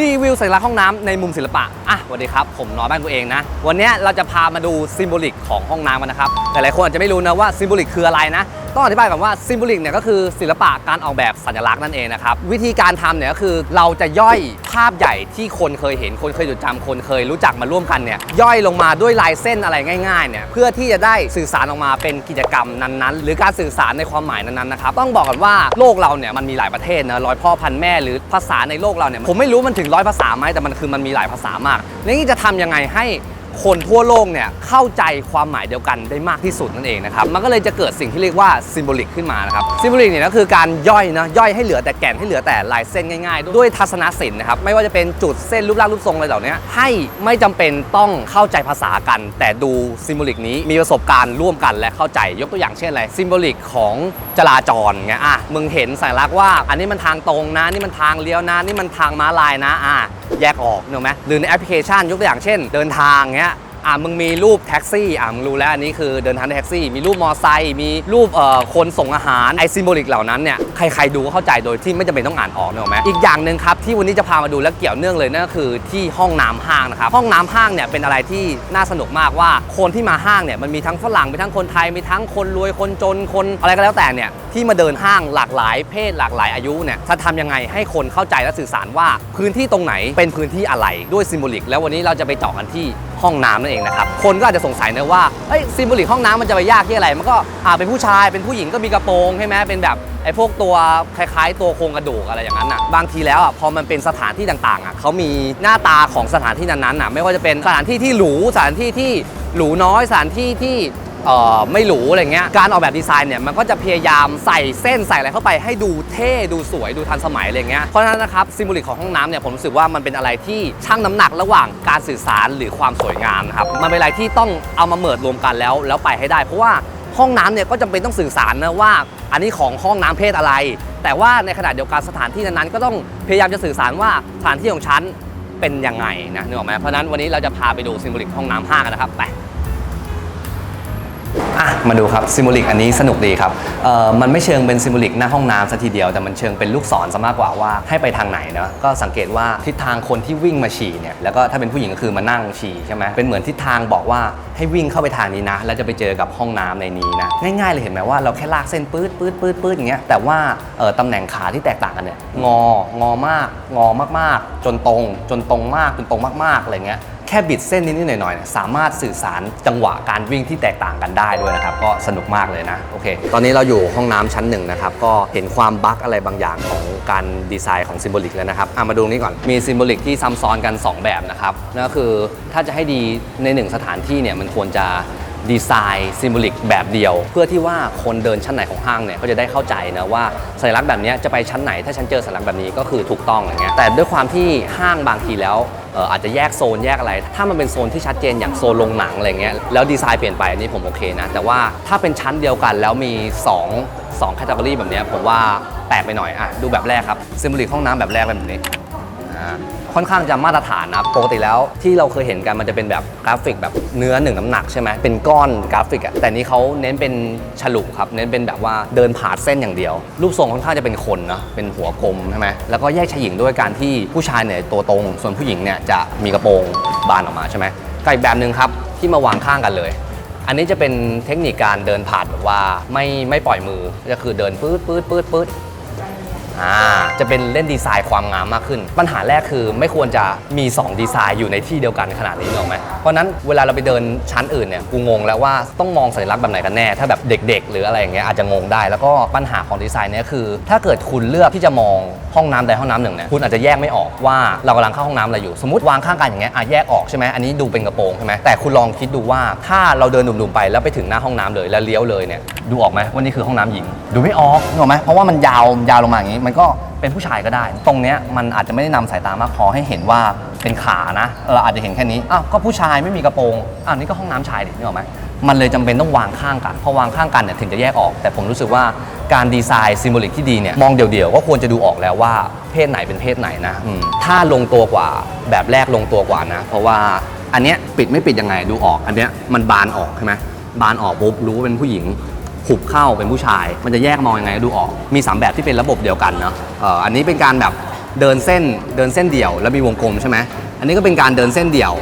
รีวิวสัญลักษณ์ห้องน้ำในมุมศิลปะ อะสวัสดีครับ ผมน้อยบ้านกูเองนะ วันนี้เราจะพามาดูซิมโบลิกของห้องน้ำกันนะครับ หลายๆคนอาจจะไม่รู้นะว่าซิมโบลิกคืออะไรนะ ต้องอธิบายก่อนว่าซิมโบลิกเนี่ยก็คือศิลปะการออกแบบสัญลักษณ์นั่นเองนะครับ วิธีการทำเนี่ยก็คือเราจะย่อยภาพใหญ่ที่คนเคยเห็นคนเคยจดจำคนเคยรู้จักมาร่วมกันเนี่ยย่อยลงมาด้วยลายเส้นอะไรง่ายๆเนี่ยเพื่อที่จะได้สื่อสารออกมาเป็นกิจกรรมนั้นๆ หรือการสื่อสารในความหมายนั้นๆนะครับต้องบอกกันว่าโลกเราเนี่ยมันมีหลายประเทศนะร้อยพ่อพันแม่หรือภาษาในโลกเราเนี่ยผมไม่รู้มันถึงร้อยภาษาไหมแต่มันคือมันมีหลายภาษามากแล้วนี่จะทำยังไงให้ คนทั่วโลกเนี่ยเข้าใจความหมายเดียวกันได้มากที่สุดนั่นเองนะครับมันก็เลยจะเกิดสิ่งที่เรียกว่าซิมโบลิกขึ้นมานะครับซิมโบลิกเนี่ยก็คือการย่อยนะย่อยให้เหลือแต่แก่นให้เหลือแต่ลายเส้นง่ายๆ ด้วยทัศนศิลป์นะครับไม่ว่าจะเป็นจุดเส้นรูปร่างรูปทรงอะไรเหล่านี้ให้ไม่จำเป็นต้องเข้าใจภาษากัน แต่ดูซิมโบลิกนี้มีประสบการณ์ร่วมกันและเข้าใจยกตัวอย่างเช่นอะไรซิมโบลิกของจราจรไงอะมึงเห็นสัญลักษณ์ว่า อันนี้มันทางตรงนะนี่มันทางเลี้ยวนะนี่มันทางม้าลายนะอะแยกออกเนอะไหมหรือในแอปพลิเคชันยกตัวอย่างเช่น เดินทางเงี้ย อะมึงมีรูปแท็กซี่อะมึงรู้แล้วอันนี้คือเดินทางด้วยแท็กซี่ มีรูปมอไซค์มีรูปเอ่อคนส่งอาหารไอซิมโบลิกเหล่านั้นเนี่ยใครๆดูก็เข้าใจโดยที่ไม่จำเป็นต้องอ่านออกเนอะไหมอีกอย่างหนึ่งครับที่วันนี้จะพามาดูและเกี่ยวเนื่องเลยนั่นก็คือที่ห้องน้ำห้างนะครับห้องน้ำห้างเนี่ยเป็นอะไรที่น่าสนุกมากว่าคนที่มาห้างเนี่ยมันมีทั้งฝรั่งมีทั้งคนไทยมีทั้งคนรวยคนจนคนอะไรก็แล้วแต่เนี่ยที่มาเดินห้างหลากหลายเพศหลากหลายอายุเนี่ยจะทำยังไงให้คนเข้าใจและสื่อสารว่า พื้นที่ตรงไหนเป็นพื้นที่อะไรด้วยซิมโบลิก แล้ววันนี้เราจะไปเจาะกันที่ ห้องน้ำนั่นเองนะครับ คนก็อาจจะสงสัยนะว่าเอ้ยซิมโบลิกห้องน้ำมันจะไปยากที่อะไร มันก็อ่าเป็นผู้ชายเป็นผู้หญิงก็มีกระโปรงใช่ไหมเป็นแบบไอ้พวกตัวคล้ายๆ ตัวโครงกระดูกอะไรอย่างนั้นอะบางทีแล้วอะพอมันเป็นสถานที่ต่างๆอะเขามีหน้าตาของสถานที่นั้นๆอะไม่ว่าจะเป็นสถานที่ที่หรูสถานที่ที่หรูน้อยสถานที่ที่ ไม่หรูอะไรเงี้ย การออกแบบดีไซน์เนี่ยมันก็จะพยายามใส่เส้นใส่อะไรเข้าไปให้ดูเท่ดูสวยดูทันสมัยอะไรเงี้ย เพราะฉะนั้นนะครับซิมโบลิกของห้องน้ำเนี่ยผมรู้สึกว่ามันเป็นอะไรที่ชั่งน้ำหนักระหว่างการสื่อสารหรือความสวยงามนะครับ มันเป็นอะไรที่ต้องเอามาเมิดรวมกันแล้วแล้วไปให้ได้ เพราะว่าห้องน้ำเนี่ยก็จำเป็นต้องสื่อสารนะว่า อันนี้ของห้องน้ำเพศอะไร แต่ว่าในขณะเดียวกันสถานที่นั้นๆก็ต้องพยายามจะสื่อสารว่าสถานที่ของฉันเป็นยังไงนะนึกออกไหมเพราะนั้นวันนี้เราจะพาไปดูซิมโบลิกห้องน้ำห้ากันนะครับไป มาดูครับซิมโบลิกอันนี้สนุกดีครับเอ่อมันไม่เชิงเป็นซิมโบลิกหน้าห้องน้ำซะทีเดียว แต่มันเชิงเป็นลูกศรซะมากกว่าว่าให้ไปทางไหนเนาะก็สังเกตว่าทิศทางคนที่วิ่งมาฉี่เนี่ยแล้วก็ถ้าเป็นผู้หญิงก็คือมานั่งฉี่ใช่ไหมเป็นเหมือนทิศทางบอกว่าให้วิ่งเข้าไปทางนี้นะ แล้วจะไปเจอกับห้องน้ำในนี้นะง่ายๆเลยเห็นไหมว่าเราแค่ลากเส้นปื๊ดปื๊ดปื๊ดปื๊ดอย่างเงี้ยแต่ว่าเอ่อตำแหน่งขาที่แตกต่างกันเนี่ยงองอมาก งอมากๆ จนตรง จนตรงมากจนตรงมากๆอะไรเงี้ย ค่บิดเส้นนิดๆหน่อยๆเนี่ยสามารถสื่อสารจังหวะการวิ่งที่แตกต่างกันได้ด้วยนะครับ ก็สนุกมากเลยนะโอเค ตอนนี้เราอยู่ห้องน้ำชั้นหนึ่งนะครับ ก็เห็นความบั๊กอะไรบางอย่างของการดีไซน์ของซิมโบลิกแล้วนะครับอะมาดูนี้ก่อนมีซิมโบลิกที่ซ้ำซ้อนกัน 2 แบบนะครับนั่นก็คือถ้าจะให้ดีในหนึ่งสถานที่เนี่ยมันควรจะดีไซน์ซิมโบลิกแบบเดียว เพื่อที่ว่าคนเดินชั้นไหนของห้างเนี่ยก็จะได้เข้าใจนะว่าสัญลักษณ์แบบนี้จะไปชั้นไหนถ้าฉันเจอสัญลักษณ์แบบนี้ก็คือถูกต้องอะไรเงี้ยแต่ด้วยความที่ห้างบางทีแล้ว อาจจะแยกโซนแยกอะไร ถ้ามันเป็นโซนที่ชัดเจนอย่างโซนโรงหนังอะไรเงี้ยแล้วดีไซน์เปลี่ยนไปอันนี้ผมโอเคนะ แต่ว่าถ้าเป็นชั้นเดียวกันแล้วมี 2 2แคตตาล็อแบบนี้ผมว่าแปลกไปหน่อยอะดูแบบแรกครับซิมบลิกห้องน้ำแบบแรกเป็นแบบนี้อ่า ค่อนข้างจะมาตรฐานนะปกติแล้วที่เราเคยเห็นกันมันจะเป็นแบบกราฟิกแบบเนื้อหนึ่งน้ำหนักใช่ไหมเป็นก้อนกราฟิกอะแต่นี้เขาเน้นเป็นฉลุครับ เน้นเป็นแบบว่าเดินผ่านเส้นอย่างเดียว รูปทรงค่อนข้างจะเป็นคนนะเป็นหัวกลมใช่ไหมแล้วก็แยกชายหญิงด้วยการที่ผู้ชายเนี่ยตัวตรง ส่วนผู้หญิงเนี่ยจะมีกระโปรงบานออกมาใช่ไหมก็อีกแบบหนึ่งครับที่มาวางข้างกันเลยอันนี้จะเป็นเทคนิคการเดินผ่านแบบว่าไม่ไม่ปล่อยมือก็คือเดินปื๊ดปื๊ดปื๊ดปื๊ด อ่าจะเป็นเล่นดีไซน์ความงามมากขึ้น ปัญหาแรกคือไม่ควรจะมี 2 ดีไซน์อยู่ในที่เดียวกันขนาดนี้หรอกไหมเพราะนั้นเวลาเราไปเดินชั้นอื่นเนี่ยกูงงแล้วว่าต้องมองสัญลักษณ์แบบไหนกันแน่ ถ้าแบบเด็ก ๆ หรืออะไรอย่างเงี้ยอาจจะงงได้ แล้วก็ปัญหาของดีไซน์เนี้ยคือ ถ้าเกิดคุณเลือกที่จะมองห้องน้ำใดห้องน้ำหนึ่งเนี่ยคุณอาจจะแยกไม่ออกว่าเรากำลังเข้าห้องน้ำอะไรอยู่ สมมติวางข้างกันอย่างเงี้ยอะแยกออกใช่ไหมอันนี้ดูเป็นกระโปรงใช่ไหมแต่คุณลองคิดดูว่าถ้าเราเดินดุ่มๆไปแล้วไปถึงหน้าห้องน้ำเลยแล้วเลี้ยวเลยเนี่ยดูออกไหมว่านี่คือห้องน้ำหญิง ดูไม่ออกนึกออกไหมเพราะว่ามันยาวยาวลงมาอย่างนี้มันก็เป็นผู้ชายก็ได้ ตรงเนี้ยมันอาจจะไม่ได้นำสายตามากพอให้เห็นว่าเป็นขานะเราอาจจะเห็นแค่นี้อ้าวก็ผู้ชายไม่มีกระโปรงอ้าวนี่ก็ห้องน้ำชายดินึกออกไหมมันเลยจำเป็นต้องวางข้างกันพอวางข้างกันเนี่ยถึงจะแยกออก แต่ผมรู้สึกว่าการดีไซน์ซิมโบลิกที่ดีเนี่ยมองเดี่ยวๆก็ควรจะดูออกแล้วว่าเพศไหนเป็นเพศไหนนะอืมถ้าลงตัวกว่าแบบแรกลงตัวกว่านะ เพราะว่าอันเนี้ยปิดไม่ปิดยังไงดูออก อันเนี้ยมันบานออกใช่ไหมบานออกปุ๊บรู้ว่าเป็นผู้หญิง หุบเข้าเป็นผู้ชาย มันจะแยกมองยังไงก็ดูออก มี 3 แบบที่เป็นระบบเดียวกันเนาะอันนี้เป็นการแบบเดินเส้นเดินเส้นเดี่ยว แล้วมีวงกลมใช่ไหมอันนี้ก็เป็นการเดินเส้นเดี่ยว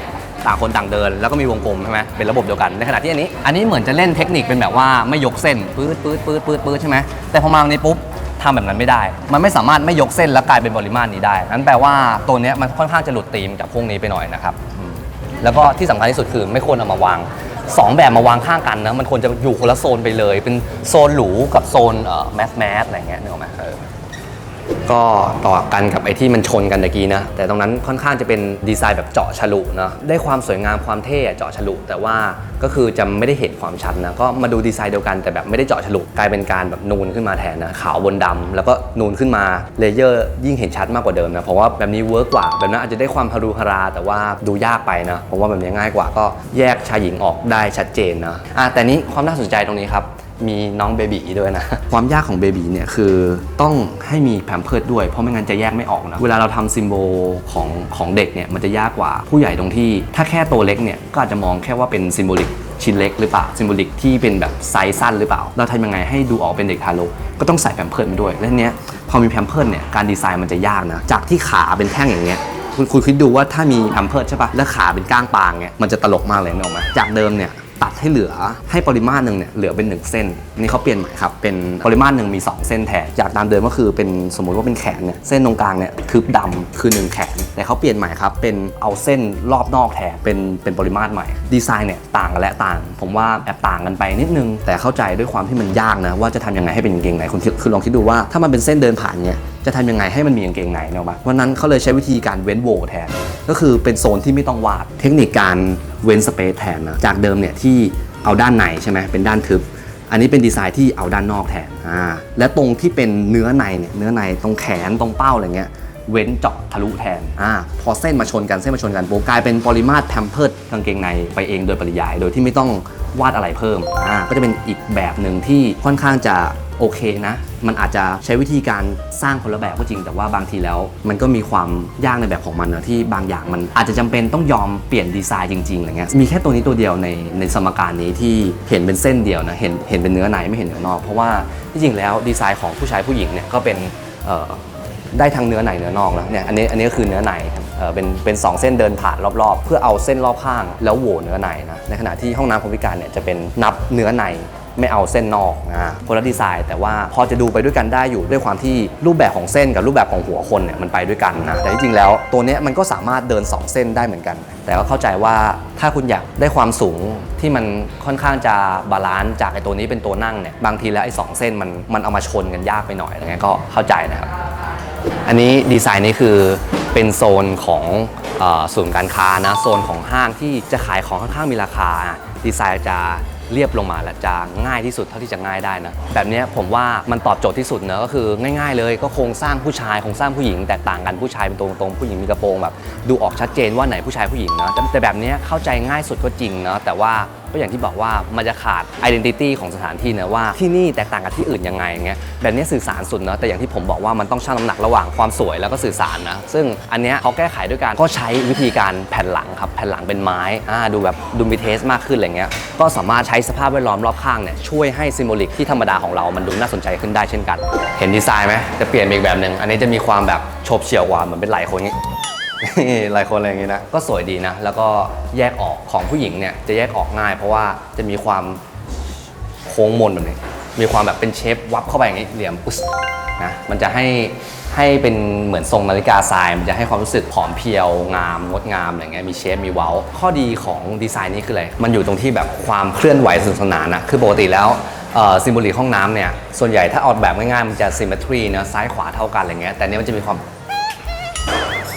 ต่างคนต่างเดินแล้วก็มีวงกลมใช่ไหมเป็นระบบเดียวกันในขณะที่อันนี้ อันนี้เหมือนจะเล่นเทคนิคเป็นแบบว่าไม่ยกเส้นปื๊ดปื๊ดปื๊ดปื๊ดปื๊ดใช่ไหมแต่พอมาในปุ๊บทำแบบนั้นไม่ได้ มันไม่สามารถไม่ยกเส้นแล้วกลายเป็นปริมาตรนี้ได้ นั้นแปลว่าตัวนี้มันค่อนข้างจะหลุดธีมจากพวกนี้ไปหน่อยนะครับ แล้วก็ที่สำคัญที่สุดคือไม่ควรเอามาวาง สองแบบมาวางข้างกันนะมันควรจะอยู่คนละโซนไปเลย เป็นโซนหรูกับโซนเอ่อแมสแมสอะไรเงี้ยนึกออกไหม ก็ต่อกันกับไอ้ที่มันชนกันตะกี้นะ แต่ตรงนั้นค่อนข้างจะเป็นดีไซน์แบบเจาะฉลุนะได้ความสวยงามความเท่เจาะฉลุ แต่ว่าก็คือจะไม่ได้เห็นความชัดนะก็มาดูดีไซน์เดียวกันแต่แบบไม่ได้เจาะฉลุกลายเป็นการแบบนูนขึ้นมาแทนนะขาวบนดำแล้วก็นูนขึ้นมาเลเยอร์ยิ่งเห็นชัดมากกว่าเดิมนะเพราะว่าแบบนี้เวิร์กกว่าแบบนั้นอาจจะได้ความฮารุฮารา แต่ว่าดูยากไปนะผมว่าแบบนี้ง่ายกว่าก็แยกชายหญิงออกได้ชัดเจนนะอะแต่นี้ความน่าสนใจตรงนี้ครับ มีน้องเบบีด้วยนะ ความยากของเบบีเนี่ยคือต้องให้มีแพมเพิร์ดด้วยเพราะไม่งั้นจะแยกไม่ออกนะ เวลาเราทำซิมโบลของของเด็กเนี่ยมันจะยากกว่าผู้ใหญ่ตรงที่ ถ้าแค่ตัวเล็กเนี่ยก็อาจจะมองแค่ว่าเป็นซิมโบลิกชิ้นเล็กหรือเปล่าซิมโบลิกที่เป็นแบบไซส์สั้นหรือเปล่า เราทำยังไงให้ดูออกเป็นเด็กทารกก็ต้องใส่แพมเพิร์ดมาด้วย และเนี้ยพอมีแพมเพิร์ดเนี่ยการดีไซน์มันจะยากนะจากที่ขาเป็นแท่งอย่างเงี้ยคุณคุณคิดดูว่าถ้ามีแพมเพิร์ดใช่ปะแล้วขาเป็นก้างปางเนี่ยมันจะตลกมากเลยนึกออกไหมจากเดิมเนี่ย ตัดให้เหลือให้ปริมาตรหนึ่งเนี่ยเหลือเป็น 1 เส้น นี่เขาเปลี่ยนใหม่ครับ เป็นปริมาตรหนึ่งมี 2 เส้นแทนจากตามเดิมก็คือเป็นสมมุติว่าเป็นแขนเนี่ยเส้นตรงกลางเนี่ยทึบดำคือ 1 แขน แต่เขาเปลี่ยนใหม่ครับเป็นเอาเส้นรอบนอกแทนเป็นเป็นปริมาตรใหม่ ดีไซน์เนี่ยต่างกันและต่าง ผมว่าแอบต่างกันไปนิดนึง แต่เข้าใจด้วยความที่มันยากนะว่าจะทำยังไงให้เป็นกางเกงในคุณคือลองคิดดูว่าถ้ามันเป็นเส้นเดินผ่านเนี่ยจะทำยังไงให้มันมีกางเกงในเนกอะปะวันนั้นเขาเลยใช้วิธีการเว้นโวแทน ก็คือเป็นโซนที่ไม่ต้องวาด เทคนิคการเว้นสเปซแทนนะ จากเดิมเนี่ยที่เอาด้านในใช่ไหมเป็นด้านทึบ อันนี้เป็นดีไซน์ที่เอาด้านนอกแทน อ่า และตรงที่เป็นเนื้อในเนี่ย เนื้อในตรงแขนตรงเป้าอะไรเงี้ย เว้นเจาะทะลุแทน อ่า พอเส้นมาชนกัน เส้นมาชนกันปุ๊บกลายเป็นปริมาตรแพมเพิร์ดกางเกงในไปเองโดยปริยาย โดยที่ไม่ต้องวาดอะไรเพิ่ม อ่า ก็จะเป็นอีกแบบหนึ่งที่ค่อนข้างจะ โอเคนะ มันอาจจะใช้วิธีการสร้างคนละแบบก็จริง แต่ว่าบางทีแล้ว มันก็มีความยากในแบบของมันนะที่บางอย่างมันอาจจะจำเป็นต้องยอมเปลี่ยนดีไซน์จริงๆอะไรเงี้ยมีแค่ตัวนี้ตัวเดียวในในสมการนี้ที่เห็นเป็นเส้นเดียวนะเห็นเห็นเป็นเนื้อในไม่เห็นเนื้อนอก เพราะว่าที่จริงแล้วดีไซน์ของผู้ชายผู้หญิงเนี่ยก็เป็นได้ทั้งเนื้อในเนื้อนอกนะเนี่ยอันนี้อันนี้ก็คือเนื้อในเออเป็นเป็นสองเส้นเดินผ่านรอบๆ เพื่อเอาเส้นรอบข้างแล้วโหวเนื้อในนะในขณะที่ห้องน้ำคนพิการเนี่ยจะเป็นนับเนื้อใน ไม่เอาเส้นนอกนะคนละดีไซน์ แต่ว่าพอจะดูไปด้วยกันได้อยู่ด้วยความที่รูปแบบของเส้นกับรูปแบบของหัวคนเนี่ยมันไปด้วยกันนะแต่จริงแล้วตัวนี้มันก็สามารถเดินสองเส้นได้เหมือนกัน แต่ก็เข้าใจว่าถ้าคุณอยากได้ความสูงที่มันค่อนข้างจะบาลานซ์จากไอ้ตัวนี้เป็นตัวนั่งเนี่ยบางทีแล้วไอ้สองเส้นมันมันเอามาชนกันยากไปหน่อยอะไรเงี้ยก็เข้าใจนะครับอันนี้ดีไซน์นี้คือเป็นโซนของศูนย์การค้านะโซนของห้างที่จะขายของค่อนข้างมีราคาดีไซน์จะ เรียบลงมาและจะง่ายที่สุดเท่าที่จะง่ายได้นะแบบนี้ผมว่ามันตอบโจทย์ที่สุดเนอะก็คือง่ายๆ เลยก็โครงสร้างผู้ชายโครงสร้างผู้หญิงแตกต่างกันผู้ชายเป็นตรงๆผู้หญิงมีกระโปรงแบบดูออกชัดเจนว่าไหนผู้ชายผู้หญิงนะแต่แบบนี้เข้าใจง่ายสุดก็จริงนะแต่ว่า ก็อย่างที่บอกว่ามันจะขาด identity ของสถานที่นะว่าที่นี่แตกต่างกับที่อื่นยังไงอย่างเงี้ยแบบนี้สื่อสารสุดเนอะแต่อย่างที่ผมบอกว่ามันต้องชั่งน้ำหนักระหว่างความสวยแล้วก็สื่อสารนะซึ่งอันเนี้ยเขาแก้ไขด้วยการก็ใช้วิธีการแผ่นหลังครับแผ่นหลังเป็นไม้อ่าดูแบบดูมีเทสมากขึ้นอะไรเงี้ยก็สามารถใช้สภาพแวดล้อมรอบข้างเนี่ยช่วยให้ซิมโบลิกที่ธรรมดาของเรามันดูน่าสนใจขึ้นได้เช่นกัน เห็นดีไซน์ไหมจะเปลี่ยนอีกแบบหนึ่งอันนี้จะมีความแบบโฉบเฉี่ยวกว่าเหมือนเป็นไหลคนงี้ หลายคนอะไรอย่างงี้นะก็สวยดีนะ แล้วก็แยกออกของผู้หญิงเนี่ยจะแยกออกง่าย เพราะว่าจะมีความโค้งมนแบบนี้ มีความแบบเป็นเชฟวับเข้าไปอย่างนี้เหลี่ยมปุ๊สนะมันจะให้ให้เป็นเหมือนทรงนาฬิกาทราย มันจะให้ความรู้สึกผอมเพรียวงามงดงามอะไรเงี้ยมีเชฟมีเว้า ข้อดีของดีไซน์นี้คืออะไร มันอยู่ตรงที่แบบความเคลื่อนไหวสนุกสนานนะคือปกติแล้วซิมโบลิกห้องน้ำเนี่ยส่วนใหญ่ถ้าออกแบบง่ายๆมันจะ symmetry นะซ้ายขวาเท่ากันอะไรเงี้ยแต่อันนี้มันจะมีความ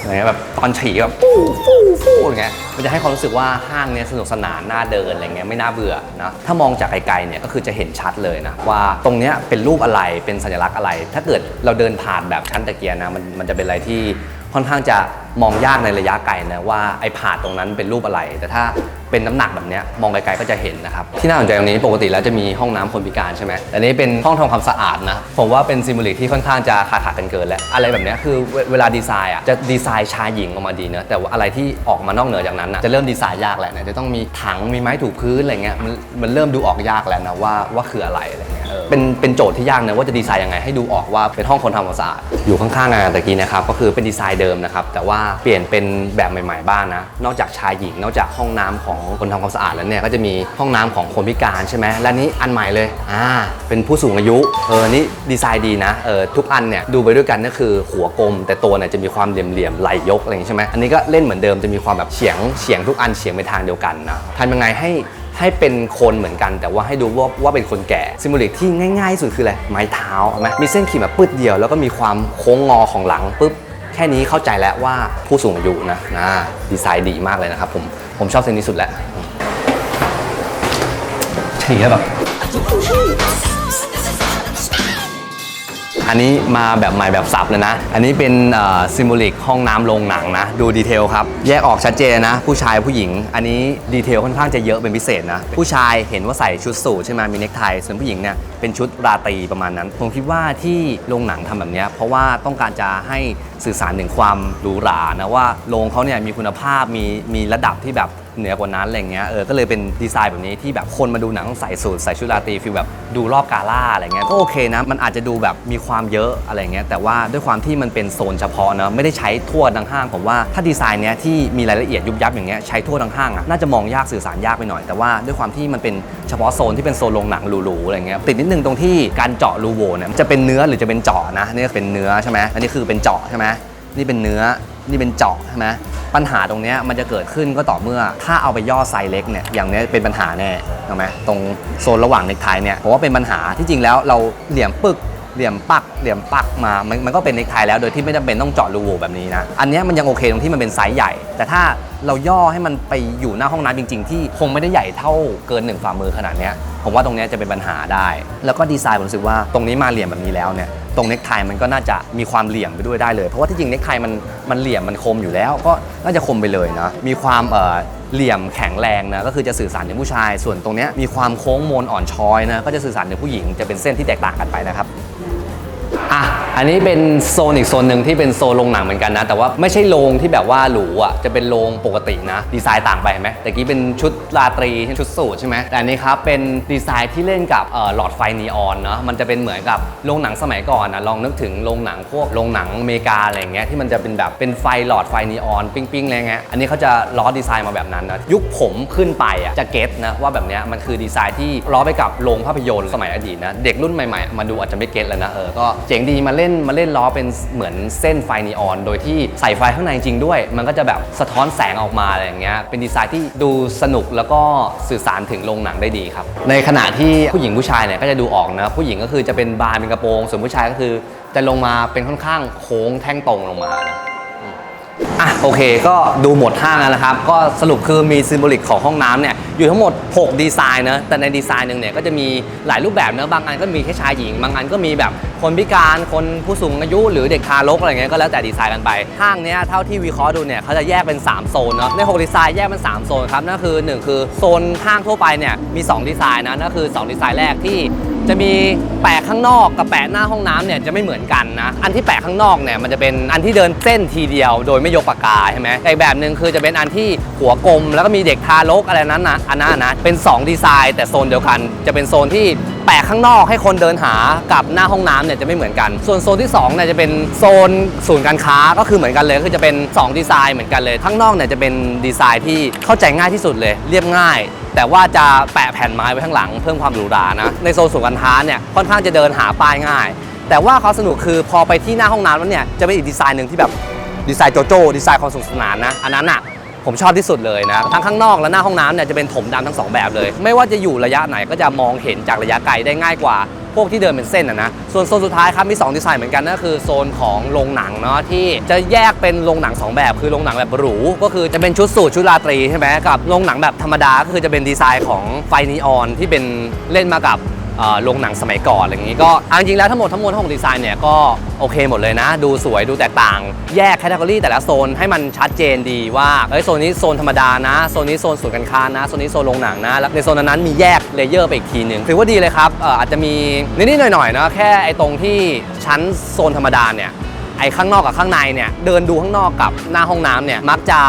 อะไรเงี้ยแบบตอนฉี่แบบฟู่ฟู่ฟู่อย่างเงี้ยมันจะให้ความรู้สึกว่าห้างเนี้ยสนุกสนานน่าเดินอะไรเงี้ยไม่น่าเบื่อนะถ้ามองจากไกลๆเนี่ยก็คือจะเห็นชัดเลยนะว่าตรงเนี้ยเป็นรูปอะไรเป็นสัญลักษณ์อะไร ถ้าเกิดเราเดินผ่านแบบชั้นตะเกียร์นะมันมันจะเป็นอะไรที่ค่อนข้างจะมองยากในระยะไกลนะว่าไอ้ผาดตรงนั้นเป็นรูปอะไร แต่ถ้า เป็นน้ำหนักแบบเนี้ยมองไกลๆก็จะเห็นนะครับที่น่าสนใจตรงนี้ปกติแล้วจะมีห้องน้ำคนพิการใช่ไหมแต่อันนี้เป็นห้องทำความสะอาดนะผมว่าเป็นซิมูลิกที่ค่อนข้างจะขาดขาดกันเกินแล้วอะไรแบบเนี้ยคือเวเวลาดีไซน์อะจะดีไซน์ชายหญิงออกมาดีเนอะแต่ว่าอะไรที่ออกมานอกเหนือจากนั้นนะจะเริ่มดีไซน์ยากแหละเนี่ยจะต้องมีถังมีไม้ถูพื้นอะไรเงี้ยมันมันเริ่มดูออกยากแล้วนะว่าว่าคืออะไรอะไรเงี้ยเออเป็นเป็นโจทย์ที่ยากนะว่าจะดีไซน์ยังไงให้ดูออกว่าเป็นห้องคนทำความสะอาดอยู่ข้างๆงานตะกี้นะครับก็คือเป็นดีไซน์เดิมนะครับแต่ว่าเปลี่ยนเป็นแบบใหม่ ๆ บ้างนะนอกจากชายหญิงนอกจากห้องน้ำของคนทำความสะอาดแล้วเนี่ยก็จะมีห้องน้ำของคนพิการใช่ไหมและนี้อันใหม่เลยอ่าเป็นผู้สูงอายุเออนี่ดีไซน์ดีนะเออทุกอันเนี่ยดูไปด้วยกันก็คือหัวกลม แต่ตัวเนี่ยจะมีความเหลี่ยมๆไหลยกอะไรอย่างงี้ใช่ไหมอันนี้ก็เล่นเหมือนเดิมจะมีความแบบเฉียงเฉียงทุกอันเฉียงไปทางเดียวกันนะทำยังไงให้ให้เป็นคนเหมือนกัน แต่ว่าให้ดูว่าว่าเป็นคนแก่ซิมูเลิกที่ง่ายๆสุดคืออะไรไม้เท้าเห็นไหมมีเส้นขีดแบบปืดเดียวแล้วก็มีความโค้งงอของหลังปุ๊บ แค่นี้เข้าใจแล้วว่าผู้สูงอายุนะนะดีไซน์ดีมากเลยนะครับผมผมชอบเส้นนี้สุดแล้วใช่แบบ อันนี้มาแบบใหม่แบบสับเลยนะ อันนี้เป็นซิมูลิกห้องน้ำโรงหนังนะ ดูดีเทลครับ แยกออกชัดเจนนะ ผู้ชายผู้หญิง อันนี้ดีเทลค่อนข้างจะเยอะเป็นพิเศษนะ ผู้ชายเห็นว่าใส่ชุดสูทใช่ไหมมีเนคไทส่วนผู้หญิงเนี่ยเป็นชุดราตรีประมาณนั้น ผมคิดว่าที่โรงหนังทำแบบนี้เพราะว่าต้องการจะให้สื่อสารถึงความหรูหรานะว่าโรงเขาเนี่ยมีคุณภาพมีมีระดับที่แบบ เหนือกว่านั้นอะไรเงี้ยเออก็เลยเป็นดีไซน์แบบนี้ที่แบบคนมาดูหนังต้องใส่สูทใส่ชุดราตรีฟีลแบบดูรอบกาล่าอะไรเงี้ยก็โอเคนะมันอาจจะดูแบบมีความเยอะอะไรเงี้ยแต่ว่าด้วยความที่มันเป็นโซนเฉพาะเนอะไม่ได้ใช้ทั่วทั้งห้างผมว่าถ้าดีไซน์เนี้ยที่มีรายละเอียดยุบยับอย่างเงี้ยใช้ทั่วทั้งห้างอะน่าจะมองยากสื่อสารยากไปหน่อย แต่ว่าด้วยความที่มันเป็นเฉพาะโซนที่เป็นโซนโรงหนังหรูๆอะไรเงี้ยติดนิดนึงตรงที่การเจาะรูโหว่เนี่ยจะเป็นเนื้อหรือจะเป็นเจาะนะนี่เป็นเนื้อใช่ไหมอันนี้คือเป็นเจาะใช่ไหม นี่เป็นเนื้อ นี่เป็นเจาะใช่ไหมปัญหาตรงนี้มันจะเกิดขึ้นก็ต่อเมื่อ ถ้าเอาไปย่อไซส์เล็กเนี่ยอย่างนี้เป็นปัญหาแน่ถูกไหมตรงโซนระหว่างเนกไทเนี่ยผมว่าเป็นปัญหาที่จริงแล้วเราเหลี่ยมปึกเหลี่ยมปักเหลี่ยมปักมา มันมันก็เป็นเนกไทแล้วโดยที่ไม่จำเป็นต้องเจาะรูโหว่แบบนี้นะ อันนี้มันยังโอเคตรงที่มันเป็นไซส์ใหญ่ แต่ถ้าเราย่อให้มันไปอยู่หน้าห้องน้ำจริง ๆ ที่คงไม่ได้ใหญ่เท่าเกินหนึ่งฝ่ามือขนาดนี้ผมว่าตรงนี้จะเป็นปัญหาได้ แล้วก็ดีไซน์ผมรู้สึกว่าตรงนี้มาเหลี่ยมแบบนี้แล้วเนี่ย ตรงเน็กไทมันก็น่าจะมีความเหลี่ยมไปด้วยได้เลย เพราะว่าที่จริงเน็กไทมันมันเหลี่ยมมันคมอยู่แล้ว ก็น่าจะคมไปเลยนะ มีความเอ่อเหลี่ยมแข็งแรงนะก็คือจะสื่อสารถึงผู้ชาย ส่วนตรงนี้มีความโค้งมนอ่อนช้อยนะก็จะสื่อสารถึงผู้หญิงจะเป็นเส้นที่แตกต่างกันไปนะครับอะ อันนี้เป็นโซนอีกโซนหนึ่งที่เป็นโซนโรงหนังเหมือนกันนะ แต่ว่าไม่ใช่โรงที่แบบว่าหรูอะจะเป็นโรงปกตินะ ดีไซน์ต่างไปเห็นไหมแต่กี้เป็นชุดราตรีชุดสูทใช่ไหมแต่อันนี้ครับเป็นดีไซน์ที่เล่นกับหลอดไฟนีออนเนาะมันจะเป็นเหมือนกับโรงหนังสมัยก่อนนะลองนึกถึงโรงหนังพวกโรงหนังอเมริกาอะไรอย่างเงี้ยที่มันจะเป็นแบบเป็นไฟหลอดไฟนีออนปิ้งๆอะไรเงี้ยอันนี้เขาจะล้อดีไซน์มาแบบนั้นนะยุคผมขึ้นไปอะจะเก็ตนะว่าแบบเนี้ยมันคือดีไซน์ที่ล้อไปกับโรงภาพยนตร์สมัยอดีตนะเด็กรุ่นใหม่ๆ มาดูอาจจะไม่เก็ตแล้วนะเออก็เจ๋งดีมาเล่นมาเล่นล้อเป็นเหมือนเส้นไฟนีออน โดยที่ใส่ไฟข้างในจริงด้วย มันก็จะแบบสะท้อนแสงออกมาอะไรอย่างเงี้ยเป็นดีไซน์ที่ดูสนุกแล้วก็สื่อสารถึงโรงหนังได้ดีครับ ในขณะที่ผู้หญิงผู้ชายเนี่ยก็จะดูออกนะผู้หญิงก็คือจะเป็นบานเป็นกระโปรงส่วนผู้ชายก็คือจะลงมาเป็นค่อนข้างโค้งแท่งตรงลงมานะ อะโอเคก็ดูหมดห้างแล้วนะครับ ก็สรุปคือมีซิมโบลิกของห้องน้ำเนี่ยอยู่ทั้งหมด 6 ดีไซน์นะแต่ในดีไซน์หนึ่งเนี่ยก็จะมีหลายรูปแบบเนะบางอันก็มีแค่ชายหญิง บางอันก็มีแบบคนพิการคนผู้สูงอายุหรือเด็กทารกอะไรเงี้ยก็แล้วแต่ดีไซน์กันไปห้างเนี้ยเท่าที่วิเคราะห์ดูเนี่ยเขาจะแยกเป็น 3 โซนเนาะใน 6 ดีไซน์แยกเป็น 3 โซนครับนั่นคือ 1 คือโซนห้างทั่วไปเนี่ยมี 2 ดีไซน์นะนั่นคือ 2 ดีไซน์แรกที่จะมีแปะข้างนอกกับแปะหน้าห้องน้ำเนี่ยจะไม่เหมือนกันนะ อันที่แปะข้างนอกเนี่ยมันจะเป็นอันที่เดินเส้นทีเดียว โดยไม่ยกปากกาใช่ไหมอีกแบบหนึ่งคือจะเป็นอันที่หัวกลม แล้วก็มีเด็กทารกอะไรนั้นนะอันนั้นนะเป็น 2 ดีไซน์ แต่โซนเดียวกัน จะเป็นโซนที่แปะข้างนอกให้คนเดินหากับหน้าห้องน้ำเนี่ยจะไม่เหมือนกัน ส่วนโซนที่2เนี่ยจะเป็นโซนศูนย์การค้าก็คือเหมือนกันเลยคือจะเป็น 2 ดีไซน์เหมือนกันเลยข้างนอกเนี่ยจะเป็นดีไซน์ที่เข้าใจง่ายที่สุดเลย เรียบง่าย แต่ว่าจะแปะแผ่นไม้ไว้ข้างหลังเพิ่มความหรูหรานะ ในโซนศูนการค้าเนี่ยค่อนข้างจะเดินหาป้ายง่าย แต่ว่าเขามสนุกคือพอไปที่หน้าห้องน้ำแล้วเนี่ยจะเป็นอีกดีไซน์หนึ่งที่แบบดีไซน์โจโจ้ดีไซน์ความสนุกสนานนะอันนั้นอะผมชอบที่สุดเลยนะทั้งข้างนอกและหน้าห้องน้ำเนี่ยจะเป็นถมดำทั้งสองแบบเลย ไม่ว่าจะอยู่ระยะไหนก็จะมองเห็นจากระยะไกลได้ง่ายกว่า พวกที่เดินเป็นเส้นอะนะ ส่วนโซนสุดท้ายครับมี 2 ดีไซน์เหมือนกันนั่นคือโซนของโรงหนังเนาะที่จะแยกเป็นโรงหนัง 2 แบบคือโรงหนังแบบหรู ก็คือจะเป็นชุดสูทชุดราตรีใช่ไหมกับโรงหนังแบบธรรมดาก็คือจะเป็นดีไซน์ของไฟนีออนที่เป็นเล่นมากับ โรงหนังสมัยก่อนอะไรอย่างนี้ก็เอาจริงๆแล้วทั้งหมดทั้งมวลทั้งของดีไซน์เนี่ยก็โอเคหมดเลยนะ ดูสวยดูแตกต่าง แยกแคตตากรีแต่ละโซนให้มันชัดเจนดีว่าเฮ้ยโซนนี้โซนธรรมดานะโซนนี้โซนศูนย์การค้านะโซนนี้โซนโรงหนังนะแล้วในโซนนั้นมีแยกเลเยอร์ไปอีกทีหนึ่งถือว่าดีเลยครับเอ่ออาจจะมีนิดๆหน่อยๆนะแค่ไอ้ตรงที่ชั้นโซนธรรมดาเนี่ยไอ้ข้างนอกกับข้างในเนี่ยเดินดูข้างนอกกับหน้าห้องน้ำเนี่ยมักจะ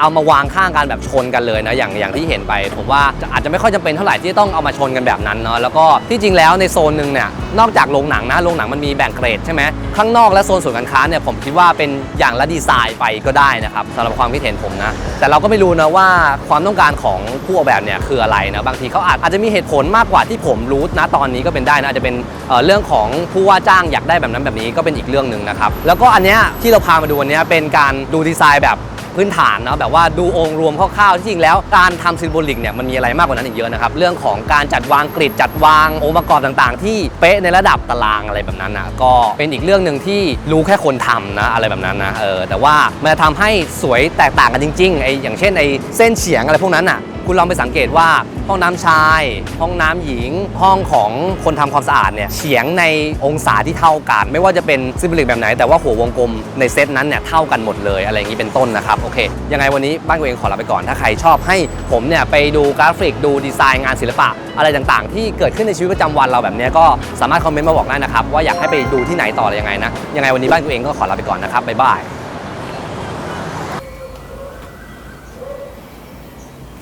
เอามาวางข้างกันแบบชนกันเลยนะอย่างอย่างที่เห็นไป ผมว่าอาจจะไม่ค่อยจำเป็นเท่าไหร่ที่ต้องเอามาชนกันแบบนั้นเนาะแล้วก็ที่จริงแล้วในโซนหนึ่งเนี่ยนอกจากโรงหนังนะโรงหนังมันมีแบ่งเกรดใช่ไหมข้างนอกและโซนส่วนการค้าเนี่ยผมคิดว่าเป็นอย่างละดีไซน์ไปก็ได้นะครับสำหรับความคิดเห็นผมนะแต่เราก็ไม่รู้นะว่าความต้องการของผู้ออกแบบเนี่ยคืออะไรนะบางทีเขาอาจอาจจะมีเหตุผลมากกว่าที่ผมรู้นะตอนนี้ก็เป็นได้นะอาจจะเป็นเเรื่องของผู้ว่าจ้างอยากได้แบบนั้นแบบนี้ก็เป็นอีกเรื่องหนึ่งนะครับแล้วก็อันเนี้ยที่เราพามาดูวันนี้เป็นการดูดีไซน์แบบ พื้นฐานเนาะแบบว่าดูองค์รวมคร่าวๆที่จริงแล้วการทำซิมโบลิกเนี่ยมันมีอะไรมากกว่านั้นอีกเยอะนะครับเรื่องของการจัดวางกริดจัดวางองค์ประกอบต่างๆ ที่เป๊ะในระดับตารางอะไรแบบนั้นนะก็เป็นอีกเรื่องหนึ่งที่รู้แค่คนทำนะอะไรแบบนั้นนะเออแต่ว่ามันจะทำให้สวยแตกต่างกันจริงๆไออย่างเช่นไอเส้นเฉียงอะไรพวกนั้นอะ คุณลองไปสังเกตว่าห้องน้ำชาย ห้องน้ำหญิง ห้องของคนทำความสะอาดเนี่ยเฉียงในองศาที่เท่ากัน ไม่ว่าจะเป็นซิมบลิกแบบไหน แต่ว่าหัววงกลมในเซตนั้นเนี่ยเท่ากันหมดเลยอะไรอย่างนี้เป็นต้นนะครับโอเค ยังไงวันนี้บ้านกูเองขอลาไปก่อน ถ้าใครชอบให้ผมเนี่ยไปดูกราฟิกดูดีไซน์งานศิลปะ อะไรต่างๆ ที่เกิดขึ้นในชีวิตประจำวันเราแบบนี้ก็สามารถคอมเมนต์มาบอกได้นะครับว่าอยากให้ไปดูที่ไหนต่ออะไรยังไงนะยังไงวันนี้บ้านกูเองก็ขอลาไปก่อนนะครับบ๊ายบาย